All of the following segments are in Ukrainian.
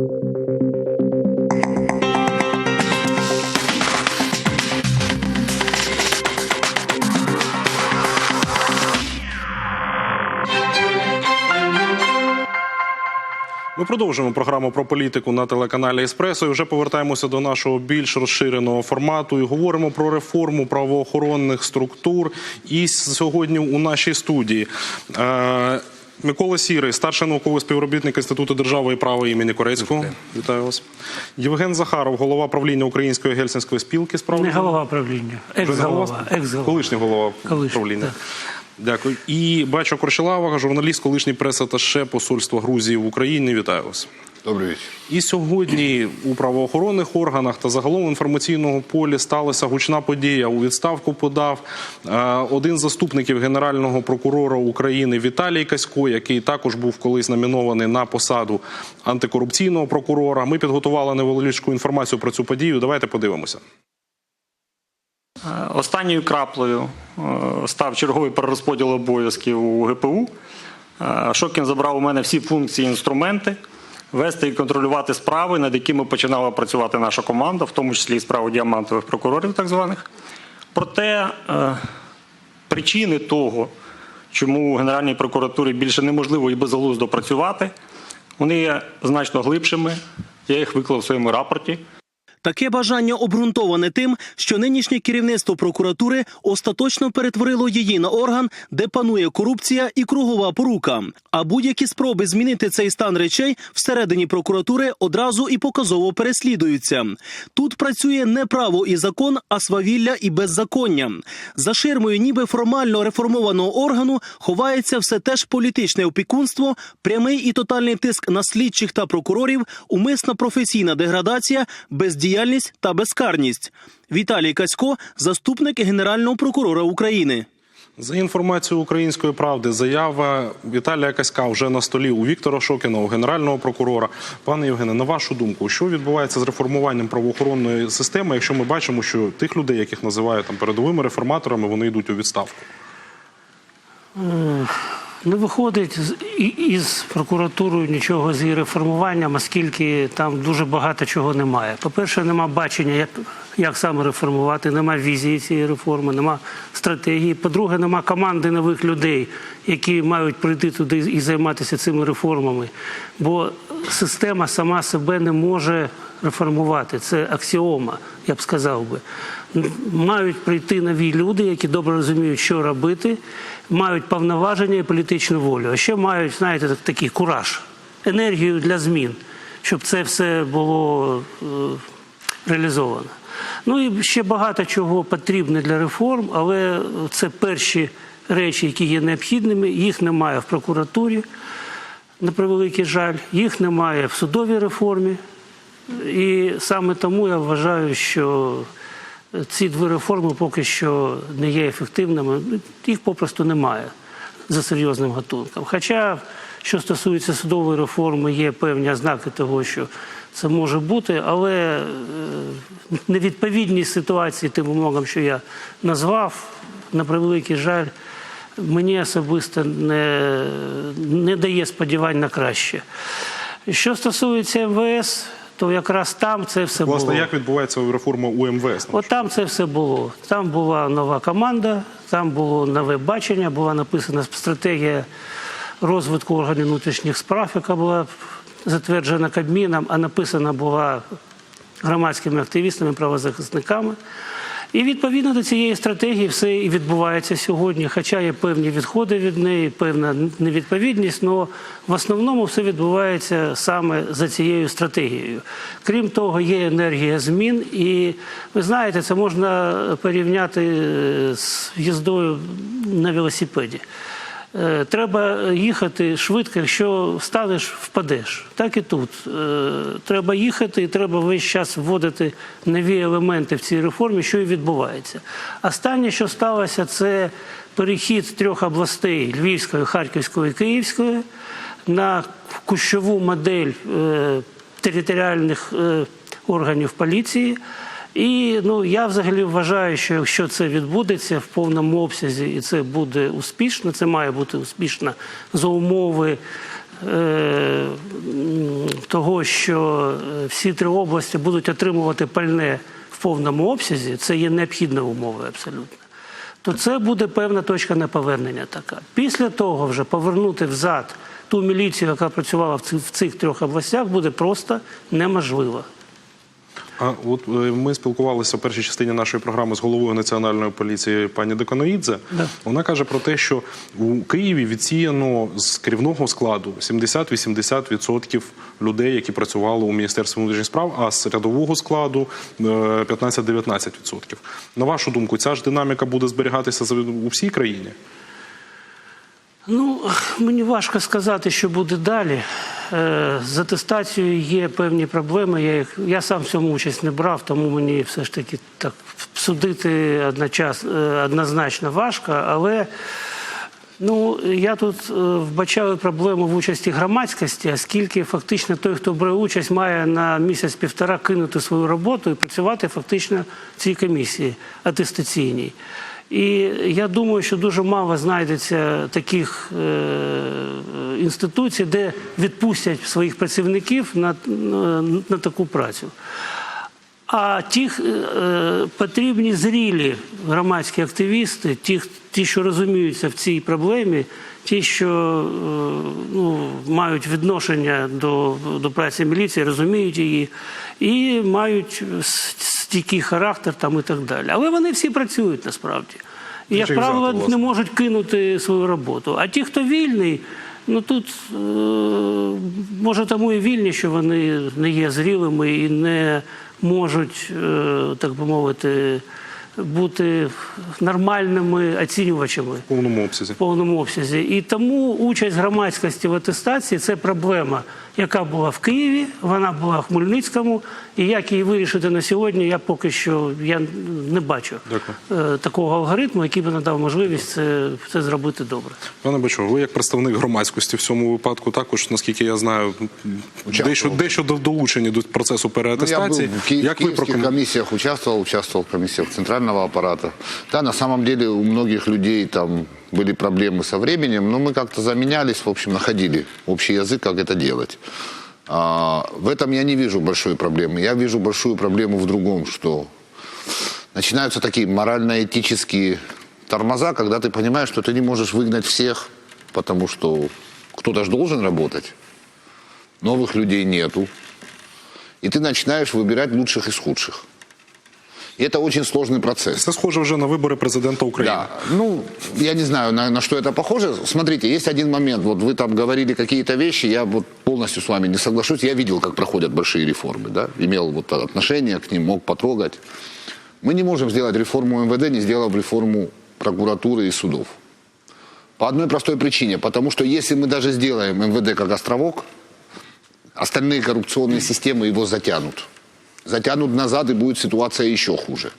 Ми продовжуємо програму про політику на телеканалі Еспресо. І вже повертаємося до нашого більш розширеного формату і говоримо про реформу правоохоронних структур. І сьогодні у нашій студії. Микола Сірий, старший науковий співробітник Інституту держави і права імені Корецького. Вітаю вас. Євген Захаров, голова правління Української гельсінської спілки Справді. Не голова правління, екс-голова. екс-голова. Колишній голова Колишній, правління. так. Дякую. І Бачо Корчелава, журналіст, колишній прес-атташе посольства Грузії в Україні. Вітаю вас. Добрий вечір. І сьогодні у правоохоронних органах та загалом в інформаційному полі сталася гучна подія. У відставку подав е, один з заступників генерального прокурора України Віталій Касько, який також був колись номінований на посаду антикорупційного прокурора. Ми підготували невеличку інформацію про цю подію. Давайте подивимося. Е, Останньою краплею е, став черговий перерозподіл обов'язків у ГПУ. Е, Шокін забрав у мене всі функції інструменти вести і контролювати справи, над якими починала працювати наша команда, в тому числі і справи діамантових прокурорів, так званих. Проте причини того, чому у Генеральній прокуратурі більше неможливо і безглуздо працювати, вони є значно глибшими. Я їх виклав в своєму рапорті. Таке бажання обґрунтоване тим, що нинішнє керівництво прокуратури остаточно перетворило її на орган, де панує корупція і кругова порука. А будь-які спроби змінити цей стан речей всередині прокуратури одразу і показово переслідуються. Тут працює не право і закон, а свавілля і беззаконня. За ширмою, ніби формально реформованого органу, ховається все теж політичне опікунство, прямий і тотальний тиск на слідчих та прокурорів, умисна професійна деградація, бездіяльність та безкарність. Віталій Касько, заступник генерального прокурора України. За інформацією української правди, заява Віталія Каська вже на столі у Віктора Шокіна, у генерального прокурора. Пане Євгене, на вашу думку, що відбувається з реформуванням правоохоронної системи, якщо ми бачимо, що тих людей, яких називають там передовими реформаторами, вони йдуть у відставку? Не виходить із прокуратурою нічого з її реформуванням, оскільки там дуже багато чого немає. По-перше, нема бачення, як, як саме реформувати, нема візії цієї реформи, нема стратегії. По-друге, нема команди нових людей, які мають прийти туди і займатися цими реформами. Бо система сама себе не може реформувати. Це аксіома, я б сказав би. Мають прийти нові люди, які добре розуміють, що робити, мають повноваження і політичну волю. А ще мають, знаєте, такий кураж, енергію для змін, щоб це все було е, реалізовано. Ну і ще багато чого потрібно для реформ, але це перші речі, які є необхідними. Їх немає в прокуратурі, на превеликий жаль, їх немає в судовій реформі. І саме тому я вважаю, що ці дві реформи поки що не є ефективними. Їх попросту немає за серйозним гатунком. Хоча, що стосується судової реформи, є певні ознаки того, що це може бути, але е, невідповідність ситуації тим вимогам, що я назвав, на превеликий жаль, мені особисто не, не дає сподівань на краще. Що стосується МВС, то якраз там це все було. Власне, як відбувається реформа у МВС? От там це все було. Там була нова команда, там було нове бачення, була написана стратегія розвитку органів внутрішніх справ, яка була затверджена Кабміном, а написана була громадськими активістами, правозахисниками. І відповідно до цієї стратегії все і відбувається сьогодні. Хоча є певні відходи від неї, певна невідповідність, але в основному все відбувається саме за цією стратегією. Крім того, є енергія змін, і ви знаєте, це можна порівняти е, з їздою на велосипеді. Е, Треба їхати швидко, якщо станеш, впадеш. Так і тут. Е, Треба їхати і треба весь час вводити нові елементи в цій реформі, що і відбувається. Останнє, що сталося, це перехід трьох областей Львівської, Харківської і Київської на кущову модель е, територіальних органів поліції. І ну я взагалі вважаю, що якщо це відбудеться в повному обсязі, і це буде успішно, це має бути успішно за умови е, того, що е, всі три області будуть отримувати пальне в повному обсязі, це є необхідною умовою абсолютно. То це буде певна точка неповернення така. Після того вже повернути взад ту міліцію, яка працювала в цих, в цих трьох областях, буде просто неможливо. А от е, ми спілкувалися в першій частині нашої програми з головою національної поліції пані Деканоїдзе. Да. Вона каже про те, що у Києві відсіяно з керівного складу 70-80% людей, які працювали у міністерстві внутрішніх справ, а з рядового складу е, 15-19%. На вашу думку, ця ж динаміка буде зберігатися у всій країні? Ну, мені важко сказати, що буде далі. Е, З атестацією є певні проблеми. Я, їх, я сам в цьому участь не брав, тому мені все ж таки так судити е, однозначно важко. Але ну, я тут е, вбачаю проблему в участі громадськості, оскільки фактично той, хто бере участь, має на місяць-півтора кинути свою роботу і працювати фактично в цій комісії атестаційній. І я думаю, що дуже мало знайдеться таких е, інституцій, де відпустять своїх працівників на, на, на таку працю. А ті е, потрібні зрілі громадські активісти, ті, ті, що розуміються в цій проблемі, ті, що е, ну, мають відношення до, до праці міліції, розуміють її, і мають стійкий характер там і так далі. Але вони всі працюють насправді. І, як правило, не можуть кинути свою роботу. А ті, хто вільний, ну тут е, може тому і вільні, що вони не є зрілими і не можуть, е, так би мовити, бути нормальними оцінювачами В повному обсязі. в повному обсязі. І тому участь громадськості в атестації це проблема, яка була в Києві, вона була в Хмельницькому. І як її вирішити на сьогодні, я поки що я не бачу Дякую. е, такого алгоритму, який би надав можливість це, це зробити добре. Пане Бачо, ви як представник громадськості в цьому випадку також, наскільки я знаю, дещо, дещо долучені до процесу Ну, я переатестації. в ки- як ви киевских прокоментуєте? комиссиях участвовал, участвовал в комиссиях центрального аппарата. Да, на самом деле у многих людей там были проблемы со временем, но мы как-то заменялись, в общем, находили общий язык, как это делать. А, в этом я не вижу большой проблемы. Я вижу большую проблему в другом, что начинаются такие морально-этические тормоза, когда ты понимаешь, что ты не можешь выгнать всех, потому что кто-то же должен работать. Новых людей нету. И ты начинаешь выбирать лучших из худших. Это очень сложный процесс. Це схоже вже на вибори президента України. Да, ну, я не знаю, на, на что это похоже. Смотрите, есть один момент. Вот вы там говорили какие-то вещи, я вот полностью с вами не соглашусь. Я видел, как проходят большие реформы, да, имел вот отношение к ним, мог потрогать. Мы не можем сделать реформу МВД, не сделав реформу прокуратуры и судов. По одной простой причине. Потому что если мы даже сделаем МВД как островок, остальные коррупционные системы его затянут. Затянут назад, и будет ситуация еще хуже.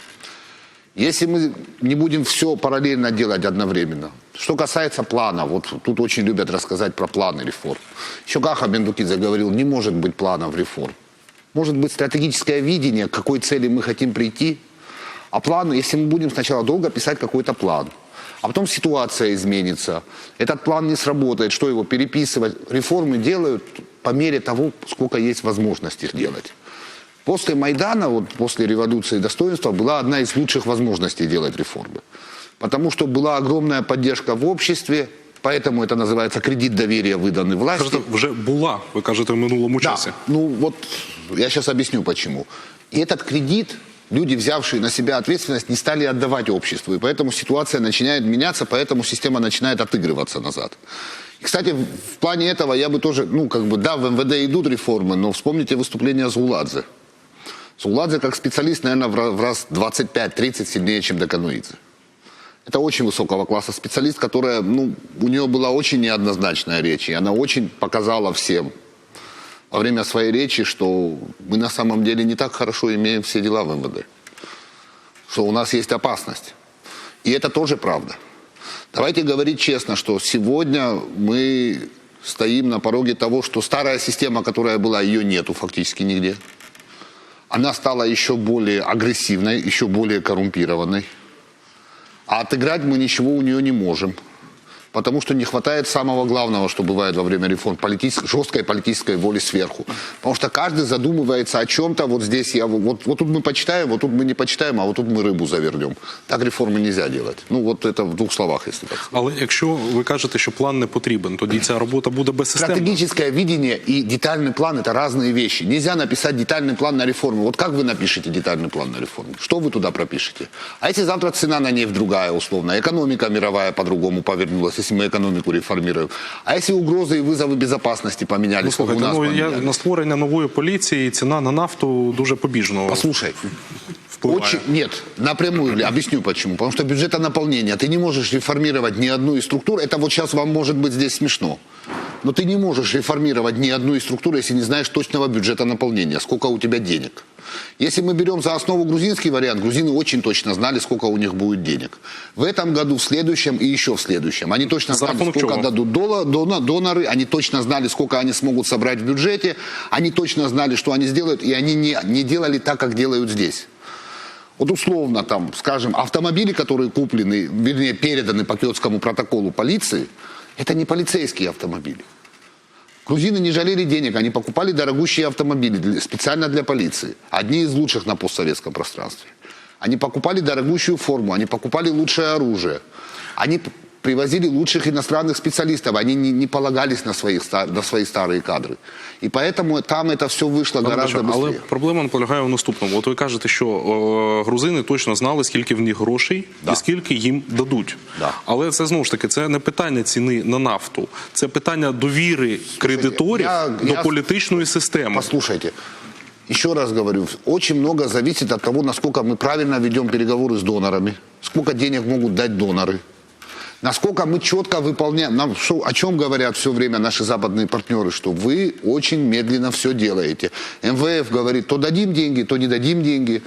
Если мы не будем все параллельно делать одновременно. Что касается плана, вот тут очень любят рассказать про планы реформ. Еще Каха Бендукидзе говорил, не может быть планов реформ. Может быть стратегическое видение, к какой цели мы хотим прийти. А план, если мы будем сначала долго писать какой-то план, а потом ситуация изменится, этот план не сработает, что его переписывать? Реформы делают по мере того, сколько есть возможность их делать. После Майдана, вот после революции достоинства, была одна из лучших возможностей делать реформы. Потому что была огромная поддержка в обществе, поэтому это называется кредит доверия, выданный власти. Кажете, вже була, ви кажете, в минулому Да, часі. ну вот я сейчас объясню почему. И этот кредит люди, взявшие на себя ответственность, не стали отдавать обществу. И поэтому ситуация начинает меняться, поэтому система начинает отыгрываться назад. И, кстати, в плане этого я бы тоже, ну, как бы, да, в МВД идут реформы, но вспомните выступление Зуладзе. Зуладзе как специалист, наверное, в раз 25-30 сильнее, чем Декануидзе. Это очень высокого класса специалист, которая, ну, у нее была очень неоднозначная речь, и она очень показала всем во время своей речи, что мы на самом деле не так хорошо имеем все дела в МВД, что у нас есть опасность. И это тоже правда. Давайте говорить честно, что сегодня мы стоим на пороге того, что старая система, которая была, ее нету фактически нигде. Она стала еще более агрессивной, еще более коррумпированной. А отыграть мы ничего у нее не можем. Потому что не хватает самого главного, что бывает во время реформ, политической, жесткой политической воли сверху. Потому что каждый задумывается о чем-то, вот здесь я, вот, вот тут мы почитаем, вот тут мы не почитаем, а вот тут мы рыбу завернем. Так реформы нельзя делать. Ну вот это в двух словах, если так. Але якщо ви кажете, що план не потрібен, тоді ця робота буде безсистемна. Стратегическое видение и детальный план – это разные вещи. Нельзя написать детальный план на реформу. Вот как вы напишете детальный план на реформу? Что вы туда пропишете? А если завтра цена на нефть другая, условно, экономика мировая по-другому повернулась, если мы экономику реформируем? А если угрозы и вызовы безопасности поменялись, Ну, как у слухайте, нас ну я поменялись? на створення нової поліції ціна на нафту дуже побіжно Послушай, впливає. Очень, нет, напрямую объясню почему. Потому что бюджетонаполнение, ты не можешь реформировать ни одну из структур. Это вот сейчас вам может быть здесь смешно. Но ты не можешь реформировать ни одну из структур, если не знаешь точного бюджета наполнения, сколько у тебя денег. Если мы берем за основу грузинский вариант, грузины очень точно знали, сколько у них будет денег. В этом году, в следующем и еще в следующем. Они точно За знали, рахунок сколько чего? дадут дона- доноры, они точно знали, сколько они смогут собрать в бюджете, они точно знали, что они сделают, и они не, не делали так, как делают здесь. Вот условно, там, скажем, автомобили, которые куплены, вернее, переданы по Киотскому протоколу полиции, это не полицейские автомобили. Грузины не жалели денег, они покупали дорогущие автомобили для- специально для полиции. Одни из лучших на постсоветском пространстве. Они покупали дорогущую форму, они покупали лучшее оружие. Они привозили лучших иностранных специалистов, они не, не полагались на, своих, ста- на свои старые кадры. И поэтому там это все вышло Пане гораздо Бачо, Але быстрее. проблема полягає в наступному. От ви кажете, що е, грузини точно знали, скільки в них грошей Да. і скільки їм дадуть. Да. Але це знову ж таки це не питання ціни на нафту, це питання довіри кредиторів я- до я- політичної системи. Послушайте, еще раз говорю, очень много зависит от того, насколько мы правильно ведем переговоры с донорами, сколько денег могут дать доноры, насколько мы четко выполняем, нам что, о чем говорят все время наши западные партнеры, что вы очень медленно все делаете. МВФ говорит, то дадим деньги, то не дадим деньги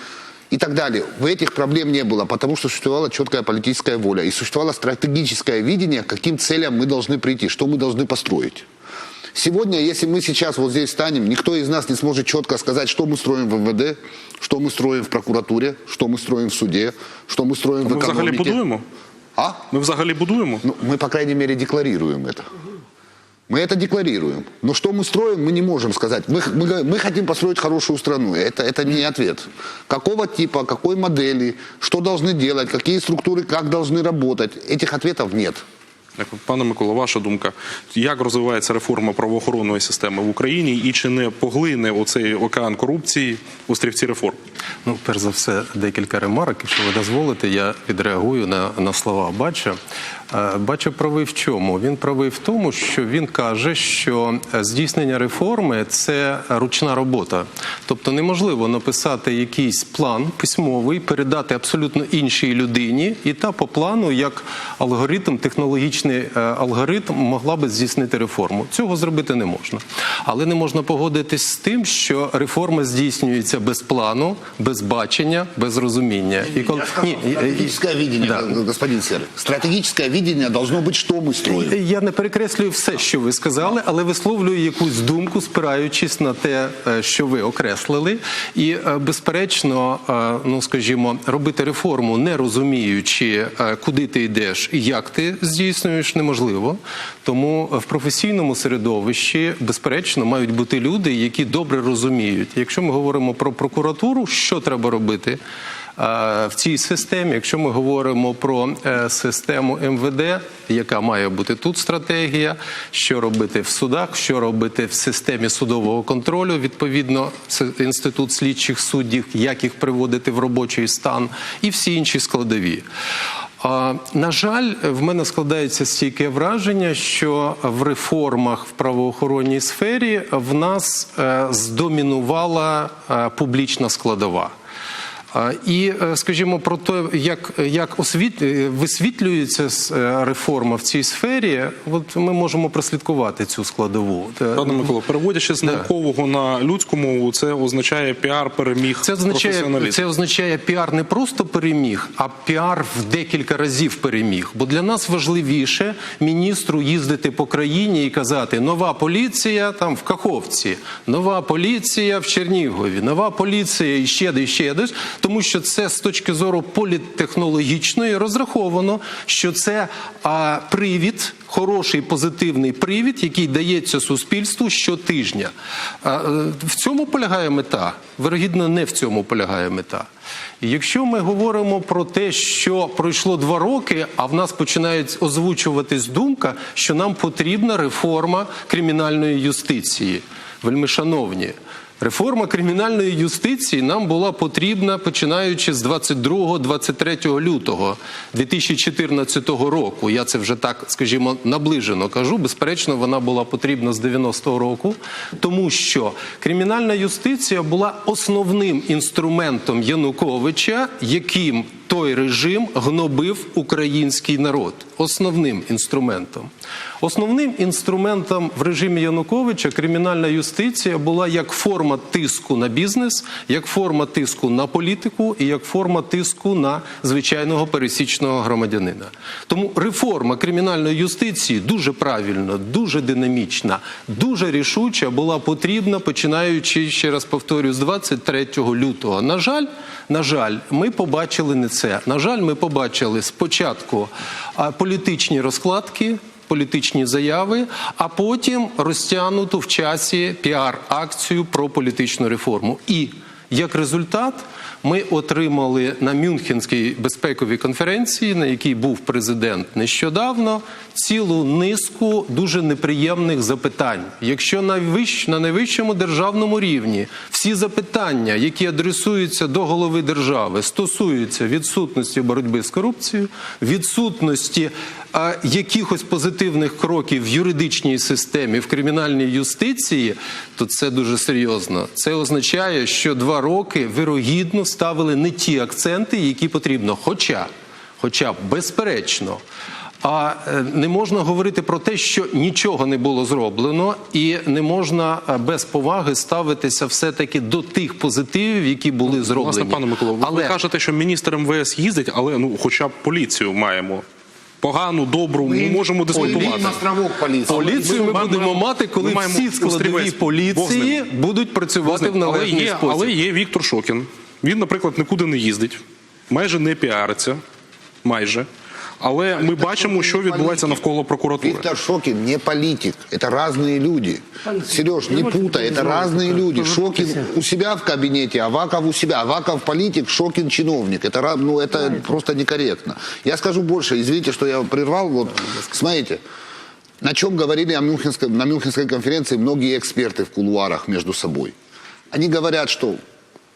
и так далее. В этих проблем не было, потому что существовала четкая политическая воля и существовало стратегическое видение, к каким целям мы должны прийти, что мы должны построить. Сегодня, если мы сейчас вот здесь встанем, никто из нас не сможет четко сказать, что мы строим в МВД, что мы строим в прокуратуре, что мы строим в суде, что мы строим в Ми взагалі экономике. будуємо? А? Ми взагалі будуємо? Ну, мы, по крайней мере, декларируем это. Мы это декларируем. Но что мы строим, мы не можем сказать. Мы, мы, говорим, мы хотим построить хорошую страну. Это, это не ответ. Какого типа, какой модели, что должны делать, какие структуры, как должны работать. Этих ответов нет. Дякую. Пане Микола, ваша думка, як розвивається реформа правоохоронної системи в Україні і чи не поглине оцей океан корупції острівці реформ? Ну, перш за все, декілька ремарок. Якщо ви дозволите, я відреагую на, на слова Бача. Е, Бача правий в чому? Він правий в тому, що він каже, що е, здійснення реформи це ручна робота. Тобто неможливо написати якийсь план письмовий, передати абсолютно іншій людині, і та по плану, як алгоритм, технологічний е, алгоритм, могла би здійснити реформу. Цього зробити не можна. Але не можна погодитись з тим, що реформа здійснюється без плану, без бачення, без розуміння. І коли ні, е, е, Стратегическое видение, Да. господин Серый. Стратегическое видение должно быть, что мы строим. Я не перекреслюю все, що ви сказали, але висловлюю якусь думку, спираючись на те, е, що ви окреслили. І е, безперечно, е, ну скажімо, робити реформу, не розуміючи, е, куди ти йдеш і як ти здійснюєш, неможливо. Тому в професійному середовищі, безперечно, мають бути люди, які добре розуміють. Якщо ми говоримо про прокуратуру, що треба робити? е, В цій системі, якщо ми говоримо про е, систему МВД, яка має бути тут стратегія, що робити в судах, що робити в системі судового контролю, відповідно, інститут слідчих суддів, як їх приводити в робочий стан, і всі інші складові. На жаль, в мене складається стійке враження, що в реформах в правоохоронній сфері в нас е, здомінувала е, публічна складова. І, е, скажімо, про те, як, як освіт... е, висвітлюється е, реформа в цій сфері, от ми можемо прослідкувати цю складову. Пане Микола, переводячи з наукового на людську мову, це означає піар переміг Це означає, це означає піар не просто переміг, а піар в декілька разів переміг. Бо для нас важливіше міністру їздити по країні і казати: нова поліція там в Каховці, нова поліція в Чернігові, нова поліція і ще десь, ще десь. Тому що це з точки зору політтехнологічної розраховано, що це а, привід, хороший позитивний привід, який дається суспільству щотижня. А, е, в цьому полягає мета. Вирогідно, не в цьому полягає мета. Якщо ми говоримо про те, що пройшло два роки, а в нас починають озвучуватись думка, що нам потрібна реформа кримінальної юстиції. Вельми шановні. Реформа кримінальної юстиції нам була потрібна починаючи з 22-23 лютого 2014 року. Я це вже так, скажімо, наближено кажу. Безперечно, вона була потрібна з 90-го року, тому що кримінальна юстиція була основним інструментом Януковича, яким той режим гнобив український народ. Основним інструментом. Основним інструментом в режимі Януковича кримінальна юстиція була як форма тиску на бізнес, як форма тиску на політику і як форма тиску на звичайного пересічного громадянина. Тому реформа кримінальної юстиції дуже правильно, дуже динамічна, дуже рішуча була потрібна, починаючи ще раз повторюю, з 23 лютого. На жаль, на жаль, ми побачили не це. На жаль, ми побачили спочатку політичні розкладки. Політичні заяви, а потім розтягнуту в часі піар-акцію про політичну реформу. І як результат ми отримали на Мюнхенській безпековій конференції, на якій був президент нещодавно, цілу низку дуже неприємних запитань. Якщо на, вищ, на найвищому державному рівні всі запитання, які адресуються до голови держави, стосуються відсутності боротьби з корупцією, відсутності а, якихось позитивних кроків в юридичній системі, в кримінальній юстиції, то це дуже серйозно. Це означає, що два роки вирогідно ставили не ті акценти, які потрібно. Хоча, хоча безперечно. А е, не можна говорити про те, що нічого не було зроблено, і не можна е, без поваги ставитися все-таки до тих позитивів, які були зроблені. Власне, пане Микола, ви Але кажете, що міністр МВС їздить, але ну хоча б поліцію маємо. Погану, добру, ми можемо дискутувати. поліцію ми Ми будемо маємо- мати, коли ми всі складові поліції будуть працювати в але належний є, спосіб. але є Віктор Шокін. Він, наприклад, нікуди не їздить, майже не піариться, майже. Але ми бачимо, що відбувається навколо прокуратури. Виктор Шокин не политик, это разные люди. Пан- Сереж, не Давайте путай, это позвольте, разные так, люди. тоже Шокин путайте. у себя в кабинете, Аваков у себя. Аваков политик, Шокин чиновник. Это, ра- ну, это просто некорректно. Я скажу больше, извините, что я прервал. Вот, смотрите, на чем говорили о Мюнхенской, на Мюнхенской конференции многие эксперты в кулуарах между собой. Они говорят, что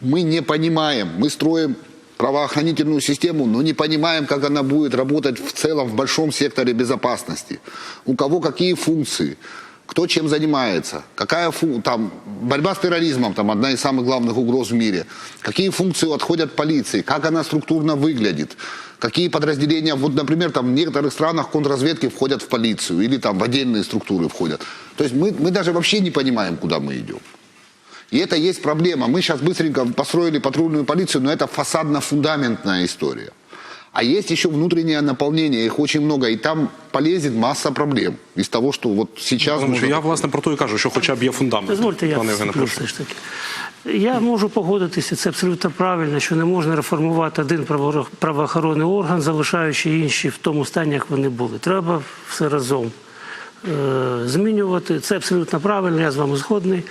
мы не понимаем, мы строим правоохранительную систему, но не понимаем, как она будет работать в целом в большом секторе безопасности. У кого какие функции, кто чем занимается, какая фу- там борьба с терроризмом, там одна из самых главных угроз в мире, какие функции отходят полиции, как она структурно выглядит, какие подразделения, вот, например, там в некоторых странах контрразведки входят в полицию или там в отдельные структуры входят. То есть мы, мы даже вообще не понимаем, куда мы идем. И это есть проблема. Мы сейчас быстренько построили патрульную полицию, но это фасадно-фундаментная история. А есть еще внутреннее наполнение, их очень много, и там полезет масса проблем из того, что вот сейчас... Тому що можно- я власне про то і кажу, що хоча б є фундамент. Дозвольте, я Пане Євгене, вступлю прошу. все ж таки. Я можу погодитися, це абсолютно правильно, що не можна реформувати один право- правоохоронний орган, залишаючи інші в тому стані, як вони були. Треба все разом е, змінювати. Це абсолютно правильно, я з вами згодний.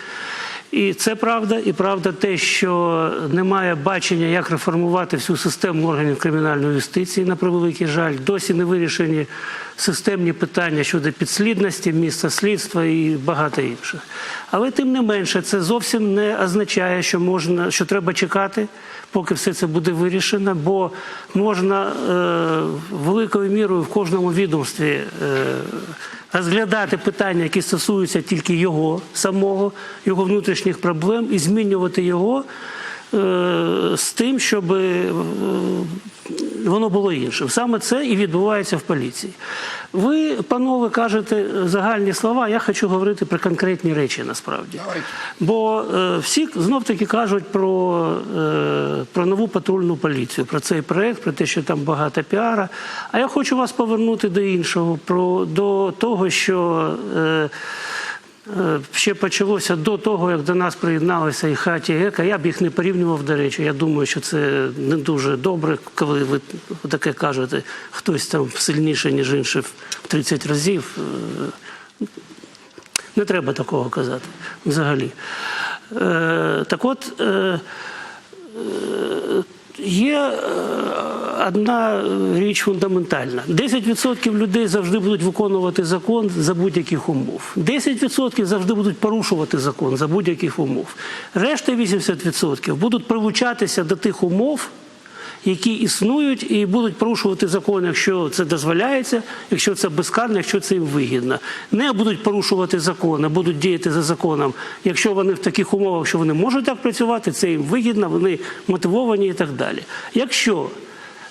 І це правда, і правда те, що немає бачення, як реформувати всю систему органів кримінальної юстиції, на превеликий жаль, досі не вирішені системні питання щодо підслідності, місця слідства і багато інших. Але тим не менше, це зовсім не означає, що можна, що треба чекати, поки все це буде вирішено, бо можна е, великою мірою в кожному відомстві. Е, розглядати питання, які стосуються тільки його самого, його внутрішніх проблем, і змінювати його е, з тим, щоб е, воно було іншим. Саме це і відбувається в поліції. Ви, панове, кажете загальні слова. Я хочу говорити про конкретні речі насправді. Бо е, всі знов таки кажуть про, е, про нову патрульну поліцію, про цей проект, про те, що там багато піара. А я хочу вас повернути до іншого, про, до того, що. Е, ще почалося до того, як до нас приєдналися і хаті ЕКА. Я б їх не порівнював, до речі. Я думаю, що це не дуже добре, коли ви таке кажете, хтось там сильніше, ніж інший в 30 разів. Е, Не треба такого казати взагалі. Е, так от. Е, Є е, одна річ фундаментальна: 10% людей завжди будуть виконувати закон за будь-яких умов. 10% завжди будуть порушувати закон за будь-яких умов. Решта 80% будуть прилучатися до тих умов, які існують і будуть порушувати закон, якщо це дозволяється, якщо це безкарно, якщо це їм вигідно. Не будуть порушувати закон, а будуть діяти за законом, якщо вони в таких умовах, що вони можуть так працювати, це їм вигідно, вони мотивовані і так далі. Якщо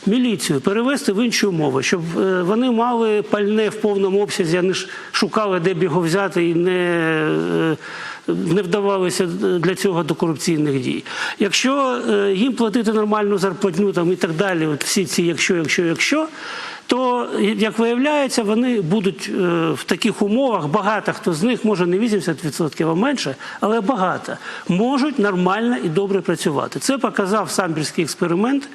міліцію перевести в інші умови, щоб е, вони мали пальне в повному обсязі, а не шукали, де б його взяти і не. е, Не вдавалися для цього до корупційних дій. Якщо е, їм платити нормальну зарплатню там і так далі, от всі ці якщо, якщо, якщо, то як виявляється, вони будуть е, в таких умовах. Багато хто з них, може не 80%, а менше, але багато можуть нормально і добре працювати. Це показав самбірський експеримент.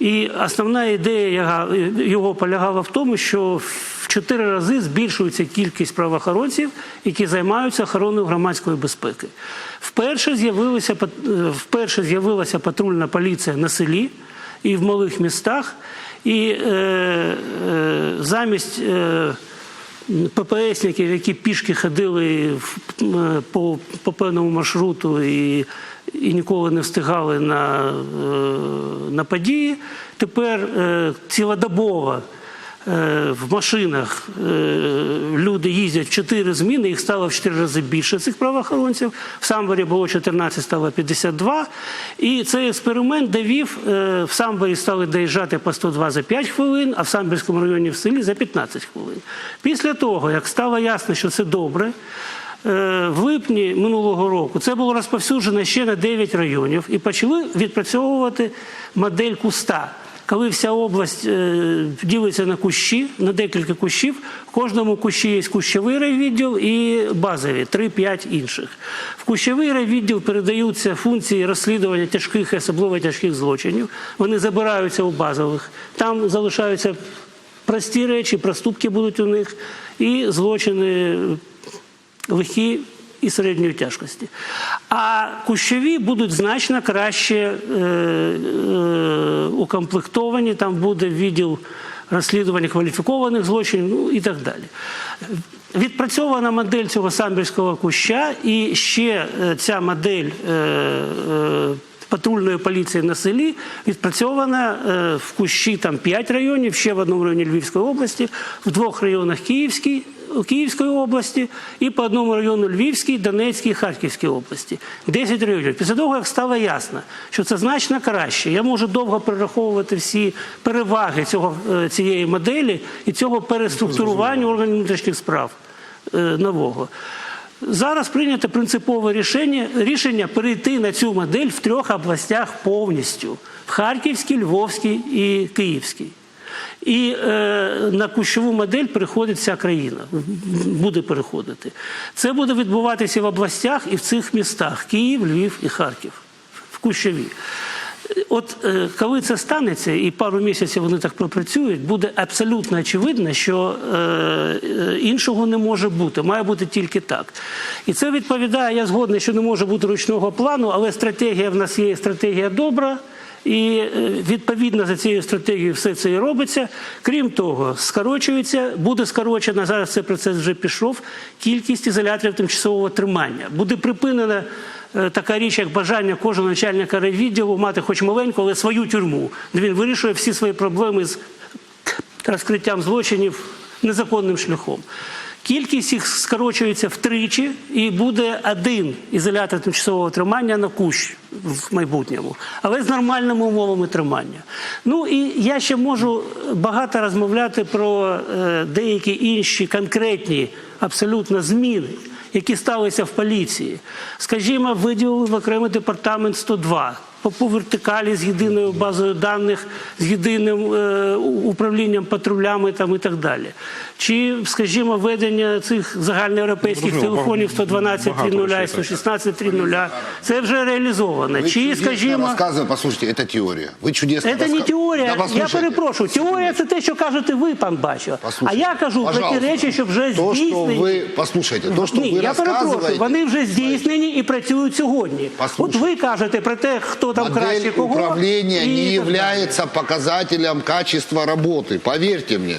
І основна ідея його полягала в тому, що в чотири рази збільшується кількість правоохоронців, які займаються охороною громадської безпеки. Вперше з'явилася е, вперше з'явилася патрульна поліція на селі і в малих містах. І е, е, замість е, ППСників, які пішки ходили в- м, по, по певному маршруту і, і ніколи не встигали на, е, на події, тепер е, цілодобово е, в машинах е, люди їздять в 4 зміни, їх стало в 4 рази більше цих правоохоронців. В Самборі було 14, стало 52. І цей експеримент довів, е, в Самборі стали доїжджати по 102 за 5 хвилин, а в Самбірському районі в селі за 15 хвилин. Після того, як стало ясно, що це добре, е, в липні минулого року це було розповсюджено ще на 9 районів і почали відпрацьовувати модель куста коли вся область е, ділиться на кущі, на декілька кущів, в кожному кущі є кущовий райвідділ і базові, 3-5 інших. В кущовий райвідділ передаються функції розслідування тяжких і особливо тяжких злочинів. Вони забираються у базових. Там залишаються прості речі, проступки будуть у них, і злочини легкі і середньої тяжкості. А кущові будуть значно краще е, е, укомплектовані, там буде відділ розслідування кваліфікованих злочинів ну, і так далі. Відпрацьована модель цього самбірського куща, і ще е, ця модель патрульної поліції на селі відпрацьована в кущі там 5 районів, ще в одному районі Львівської області, в двох районах Київській. Київської області і по одному району Львівській, Донецькій, Харківській області. 10 районів. Після того, як стало ясно, що це значно краще, я можу довго перераховувати всі переваги цього, е, цієї моделі і цього переструктурування органів внутрішніх справ е, нового. Зараз прийнято принципове рішення, рішення перейти на цю модель в трьох областях повністю: в Харківській, Львовській і Київській. І е, на кущову модель переходить вся країна, буде переходити. Це буде відбуватися в областях і в цих містах: Київ, Львів і Харків в кущові. От е, коли це станеться, і пару місяців вони так пропрацюють, буде абсолютно очевидно, що е, е, іншого не може бути. Має бути тільки так. І це відповідає, я згодний, що не може бути ручного плану, але стратегія в нас є стратегія добра. І е, відповідно за цією стратегією все це і робиться. Крім того, скорочується, буде скорочена, зараз цей процес вже пішов, кількість ізоляторів тимчасового тримання. Буде припинена е, така річ, як бажання кожного начальника райвідділу мати хоч маленьку, але свою тюрму, він вирішує всі свої проблеми з розкриттям злочинів незаконним шляхом. Кількість їх скорочується втричі, і буде один ізолятор тимчасового тримання на кущ в майбутньому, але з нормальними умовами тримання. Ну і я ще можу багато розмовляти про е, деякі інші конкретні абсолютно зміни, які сталися в поліції. Скажімо, виділили в окремий департамент 102. по, вертикалі з єдиною базою даних, з єдиним е, управлінням патрулями там і так далі Чи, скажімо, введення цих загальноєвропейських Зрозуміло, телефонів багато 112.3.0 і речей, так. 116.3.0, це вже реалізовано. Вы Чи, чудесно скажімо, рассказываете, послушайте, это теория. Вы чудесно це не раска- теорія. Да, Я послушайте. перепрошую. Теорія це те, що кажете ви, пан Бачо. А Послушайте, я кажу про ті пожалуйста, речі, що вже То, что здійснені. вы, послушайте, то, что Ні, вы я перепрошую, рассказываете, вони вже здійснені і працюють сьогодні. Послухайте. От ви кажете про те, хто там краще модель кого. управления і не так далі. является показателем качества работы, поверьте мне.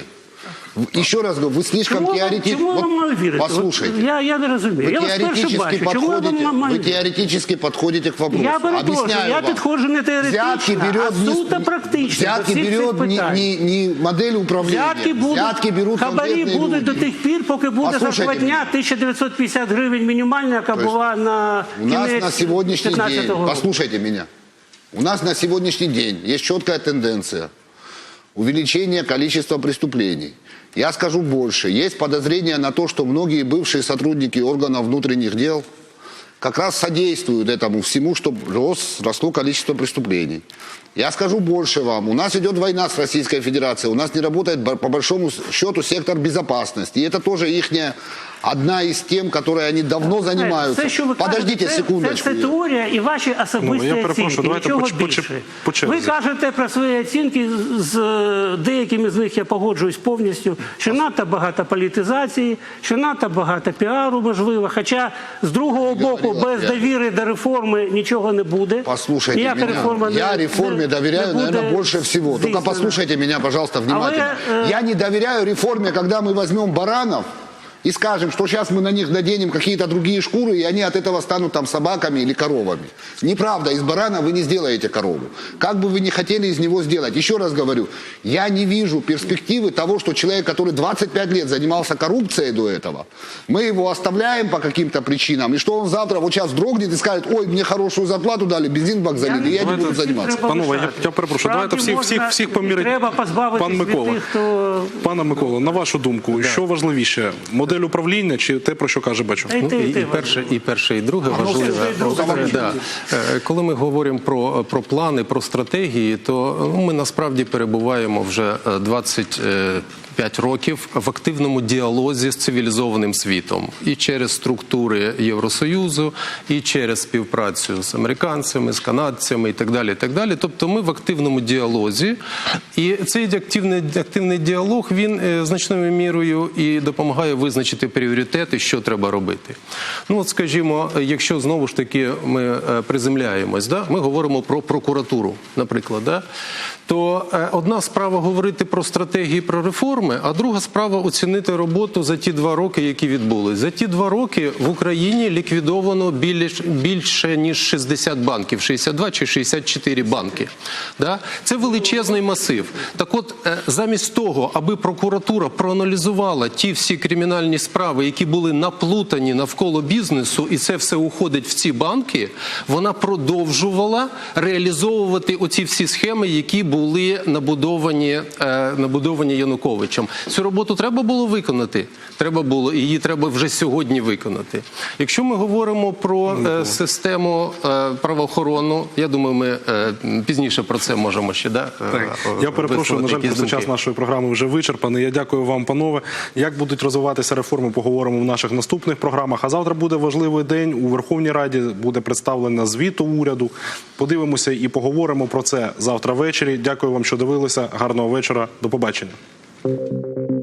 Еще раз говорю, вы слишком Чому, ви- теоретически... чому ви вам маю вірити? послушайте. От я, я не розумію. Вы я вас вперше теоретически, бачу. Чому я подходите, вам маю вы вірити? теоретически подходите к вопросу. Я перепрошую, Объясняю я вам. підходжу не теоретично, Взятки берет а не- суто практично. до Взятки всіх цих берет не, питань. не, не модель управления. Взятки будуть, Взятки берут хабарі конкретные будуть люди. до тих пір, поки буде Послухайте зарплатня 1950 гривень мінімальна, яка То есть була на У нас кінець на сегодняшний 15 день, року. послушайте меня, у нас на сегодняшний день есть четкая тенденция увеличения количества преступлений. Я скажу больше. Есть подозрение на то, что многие бывшие сотрудники органов внутренних дел как раз содействуют этому всему, чтобы рос, росло количество преступлений. Я скажу больше вам. У нас идет война с Российской Федерацией. У нас не работает по большому счету сектор безопасности. И это тоже их одна из тем, которые они давно занимаются. Це, що ви Подождите кажете, секундочку. Це, це теорія і ваші особисті Ну, я оцінки, давайте нічого по- по- по черзі. ви кажете про свої оцінки, з деякими з них я погоджуюсь повністю, що надто багато політизації, що надто багато піару можливо, хоча з другого боку говорила без довіри до реформи нічого не буде. Послушайте Ніяка меня. реформа я не, реформе не, доверяю, не буде наверное, больше всего. Только здійснена. послушайте меня, пожалуйста, внимательно. А вы, э, Я не доверяю реформе, когда мы возьмем баранов и скажем, что сейчас мы на них наденем какие-то другие шкуры, и они от этого станут там собаками или коровами. Неправда, из барана вы не сделаете корову. Как бы вы ни хотели из него сделать. Еще раз говорю, я не вижу перспективы того, что человек, который 25 лет занимался коррупцией до этого, мы его оставляем по каким-то причинам, и что он завтра вот сейчас дрогнет и скажет, ой, мне хорошую зарплату дали, бензин в бак залили, я не Давайте буду заниматься. Треба Панове, я, лишати. я перепрошую, Справді давайте всіх, всіх, можна всіх і поміряти. Треба позбавитись Пан від Микола. тих, хто Пане Микола, на вашу думку, що важливіше, Модель управління чи те, про що каже бачу. Ну, і, і перше, і перше, і друге важливе. і друге. Е, да. Е, Коли ми говоримо про, про плани, про стратегії, то ну, ми насправді перебуваємо вже е, 25 років в активному діалозі з цивілізованим світом і через структури Євросоюзу, і через співпрацю з американцями, з канадцями і так далі. І так далі. Тобто ми в активному діалозі, і цей активний, активний діалог він е, значною мірою і допомагає визначити пріоритети, що треба робити. Ну, от, скажімо, якщо знову ж таки ми е, приземляємось, да, ми говоримо про прокуратуру, наприклад, да, то е, одна справа говорити про стратегії, про реформи, а друга справа оцінити роботу за ті два роки, які відбулись. За ті два роки в Україні ліквідовано більш, більше ніж 60 банків, 62 чи 64 банки. Це величезний масив. Так от, е, замість того, аби прокуратура проаналізувала ті всі кримінальні справи, які були наплутані навколо бізнесу, і це все уходить в ці банки, вона продовжувала реалізовувати оці всі схеми, які були набудовані, е, набудовані Януковичем. Цю роботу треба було виконати. Треба було, її треба вже сьогодні виконати. Якщо ми говоримо про е, систему е, правоохоронну, я думаю, ми е, пізніше про це можемо ще да, е, Так, я перепрошую, на жаль, просто час нашої програми вже вичерпаний. Я дякую вам, панове. Як будуть розвиватися реформи, поговоримо в наших наступних програмах. А завтра буде важливий день у Верховній Раді. Буде представлена звіту уряду. Подивимося і поговоримо про це завтра ввечері. Дякую вам, що дивилися. Гарного вечора. До побачення. Thank you.